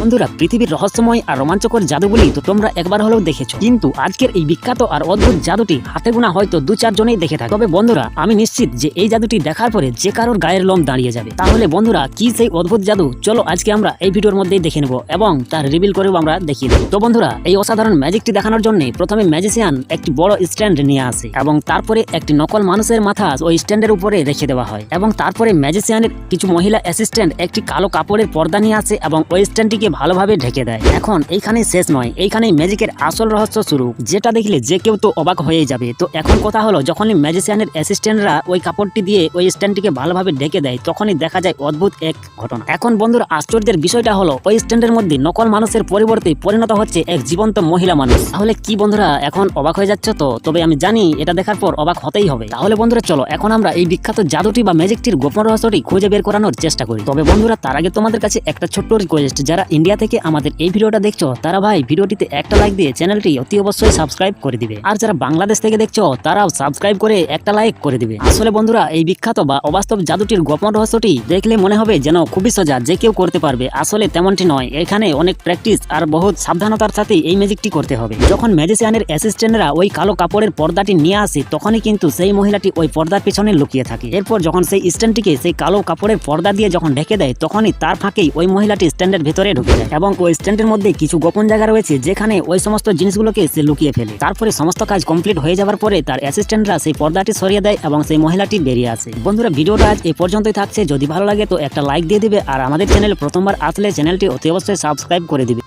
বন্ধুরা, পৃথিবীর রহস্যময় আর রোমাঞ্চকর জাদুগুলি তো তোমরা একবার হলেও দেখেছ। কিন্তু আজকের এই বিখ্যাত আর অদ্ভুত জাদুটি হাতে গোনা হয়তো দু চারজনেই দেখে থাকে তবে বন্ধুরা, আমি নিশ্চিত যে এই জাদুটি দেখার পরে যে কারোর গায়ের লোম দাঁড়িয়ে যাবে। তাহলে বন্ধুরা, কি সেই অদ্ভুত জাদু? চলো আজকে আমরা এই ভিডিওর মধ্যেই দেখে নেব এবং তার রিভিল করেও আমরা দেখিয়ে দেবো। তো বন্ধুরা, এই অসাধারণ ম্যাজিকটি দেখানোর জন্য প্রথমে ম্যাজিশিয়ান একটি বড় স্ট্যান্ড নিয়ে আসে এবং তারপরে একটি নকল মানুষের মাথা ওই স্ট্যান্ডের উপরে রেখে দেওয়া হয়। এবং তারপরে ম্যাজিশিয়ানের কিছু মহিলা অ্যাসিস্ট্যান্ট একটি কালো কাপড়ের পর্দা নিয়ে আসে এবং ওই স্ট্যান্ডটিকে ভালোভাবে ঢেকে দেয়। এখন এইখানেই শেষ নয়, এইখানেই ম্যাজিকের আসল রহস্য শুরু, যেটা দেখলে যে কেউ তো অবাক হয়ে যাবে। তো এখন কথা হলো, যখনই ম্যাজিশিয়ানের অ্যাসিস্ট্যান্টরা ওই কাপড়টি দিয়ে ওই স্ট্যান্ডটিকে ভালোভাবে ঢেকে দেয়, তখনই দেখা যায় অদ্ভুত এক ঘটনা। এখন বন্ধুর, আশ্চর্যের বিষয়টা হলো, ওই স্ট্যান্ডের মধ্যে নকল মানুষের পরিবর্তে পরিণত হচ্ছে এক জীবন্ত মহিলা মানুষ। তাহলে কি বন্ধুরা, এখন অবাক হয়ে যাচ্ছে তো? তবে আমি জানি এটা দেখার পর অবাক হতেই হবে। তাহলে বন্ধুরা, চলো, এখন আমরা এই বিখ্যাত জাদুটি বা ম্যাজিকটির গোপন রহস্যটি খুঁজে বের করানোর চেষ্টা করি। তবে বন্ধুরা, তার আগে তোমাদের কাছে একটা ছোট্ট রিকোয়েস্ট যারা ইন্ডিয়া থেকে আমাদের এই ভিডিওটা দেখছ, তারা ভাই ভিডিওটিতে একটা লাইক দিয়ে চ্যানেলটি অতি অবশ্যই সাবস্ক্রাইব করে দিবে। আর যারা বাংলাদেশ থেকে দেখছ, তারাও সাবস্ক্রাইব করে একটা লাইক করে দিবে। আসলে বন্ধুরা, এই বিখ্যাত বা অবাস্তব জাদুটির গোপন রহস্যটি দেখলে মনে হবে যেন খুবই সোজা যে কেউ করতে পারবে। আসলে তেমনটি নয়, এখানে অনেক প্র্যাকটিস আর বহুত সাবধানতার সাথে এই ম্যাজিকটি করতে হবে। যখন ম্যাজিশিয়ানের অ্যাসিস্ট্যান্টরা ওই কালো কাপড়ের পর্দাটি নিয়ে আসে, তখনই কিন্তু সেই মহিলাটি ওই পর্দার পিছনে লুকিয়ে থাকে। এরপর যখন সেই স্ট্যান্ডটিকে সেই কালো কাপড়ের পর্দা দিয়ে যখন ঢেকে দেয়, তখনই তার ফাঁকেই ওই মহিলাটি স্ট্যান্ডের ভেতরে ঢুকে এবং ওই স্ট্যান্ডের মধ্যে কিছু গোপন জায়গা রয়েছে যেখানে ওই সমস্ত জিনিসগুলোকে সে লুকিয়ে ফেলে। তারপরে সমস্ত কাজ কমপ্লিট হয়ে যাওয়ার পরে তার অ্যাসিস্ট্যান্টরা সেই পর্দাটি সরিয়ে দেয় এবং সেই মহিলাটি বেরিয়ে আসে। বন্ধুরা, ভিডিওটা আজ এ পর্যন্তই থাকছে। যদি ভালো লাগে তো একটা লাইক দিয়ে দিবে। আর আমাদের চ্যানেল প্রথমবার আসলে চ্যানেলটি অতি অবশ্যই সাবস্ক্রাইব করে দিবে।